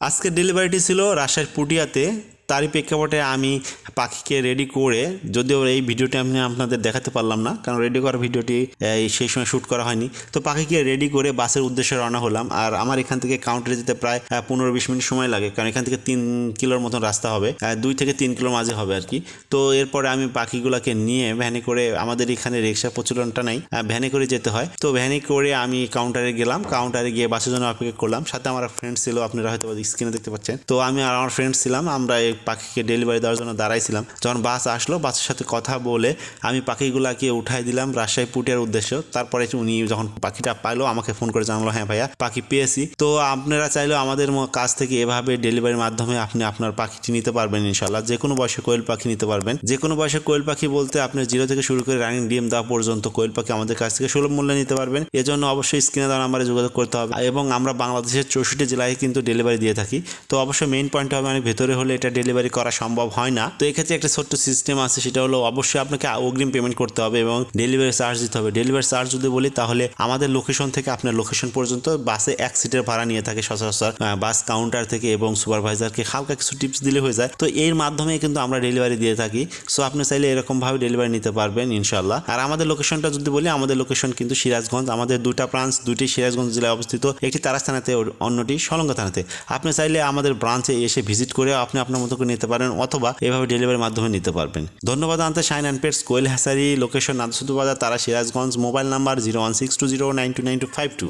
আজকের ডেলিভারিটি ছিল রাজশাহীর পুটিয়াতে। তারই প্রেক্ষাপটে আমি পাখিকে রেডি করে যদিও এই ভিডিওটি আমি আপনাদের দেখাতে পারলাম না কারণ রেডি করার ভিডিওটি এই, সেই সময় শ্যুট করা হয়নি। তো পাখিকে রেডি করে বাসের উদ্দেশ্যে রওনা হলাম। আর আমার এখান থেকে কাউন্টারে যেতে প্রায় পনেরো বিশ মিনিট সময় লাগে কারণ এখান থেকে তিন কিলোর মতন রাস্তা হবে দুই থেকে তিন কিলোর মাঝে হবে আর কি। তো এরপরে আমি পাখিগুলোকে নিয়ে ভ্যানে করে আমাদের এখানে রিক্সা প্রচলনটা নাই ভ্যানে করে যেতে হয়। তো ভ্যানে করে আমি কাউন্টারে গেলাম কাউন্টারে গিয়ে বাসের জন্য অপেক্ষা করলাম। সাথে আমার ফ্রেন্ড ছিল আপনারা হয়তো স্ক্রিনে দেখতে পাচ্ছেন। তো আমি আর আমার ফ্রেন্ড ছিলাম আমরা পাখিকে ডেলিভারি দেওয়ার জন্য দাঁড়াইছিলাম। যখন বাস আসলো, বাসের সাথে কথা বলে আমি পাখিগুলাকে উঠাই দিলাম রাজশাহী পুটিয়ার উদ্দেশ্য। তারপরে উনি যখন পাখিটা পাইলো, আমাকে ফোন করে জানালো হ্যাঁ ভাইয়া, পাখি পেয়েছি। তো আপনারা চাইলেও আমাদের কাছ থেকে এভাবে ডেলিভারির মাধ্যমে আপনি আপনার পাখিটি নিতে পারবেন ইনশাল্লাহ যে কোনো বয়সে কোয়েল পাখি নিতে পারবেন। যে কোনো বয়সে কোয়েল পাখি বলতে আপনি জিরো থেকে শুরু করে রানিং ডিএম দেওয়া পর্যন্ত কোয়েল পাখি আমাদের কাছ থেকে সুলভ মূল্যে নিতে পারবেন। এজন্য অবশ্যই স্ক্রিনে দেওয়া নাম্বারে যোগাযোগ করতে হবে। এবং আমরা বাংলাদেশের চৌষট্টি জেলায় কিন্তু ডেলিভারি দিয়ে থাকি। তো অবশ্যই মেইন পয়েন্ট হবে মানে ভেতরে হলে এটা ডেলিভারি করা সম্ভব হয় না। তো এক্ষেত্রে একটা ছোট্ট সিস্টেম আছে, সেটা হলো অবশ্যই আপনাকে অগ্রিম পেমেন্ট করতে হবে এবং ডেলিভারি চার্জ দিতে হবে। ডেলিভারি চার্জ যদি বলি, তাহলে আমাদের লোকেশন থেকে আপনার লোকেশন পর্যন্ত বাসে এক সিটের ভাড়া নিয়ে থাকে সচরাচর। বাস কাউন্টার থেকে এবং সুপারভাইজারকে হালকা কিছু টিপস দিলে হয়ে যায়। তো এর মাধ্যমে কিন্তু আমরা ডেলিভারি দিয়ে থাকি। সো আপনি চাইলে এরকমভাবে ডেলিভারি নিতে পারবেন ইনশাল্লাহ আর আমাদের লোকেশনটা যদি বলি, আমাদের লোকেশন কিন্তু সিরাজগঞ্জ। আমাদের দুটা ব্রাঞ্চ দুটি সিরাজগঞ্জ জেলায় অবস্থিত। একটি তারাস থানাতে, অন্যটি সলঙ্গ থানাতে। আপনি চাইলে আমাদের ব্রাঞ্চে এসে ভিজিট করে আপনি আপনার মতো করে নিতে পারেন অথবা এভাবে ডেলিভারির মাধ্যমে নিতে পারবেন। ধন্যবাদ, আনতে শাইন অ্যান্ড পেটস, কোয়েল হাসারি, লোকেশন নাদসুদু বাজার তারা Sirajganj mobile number zero one six two zero nine two nine two five two.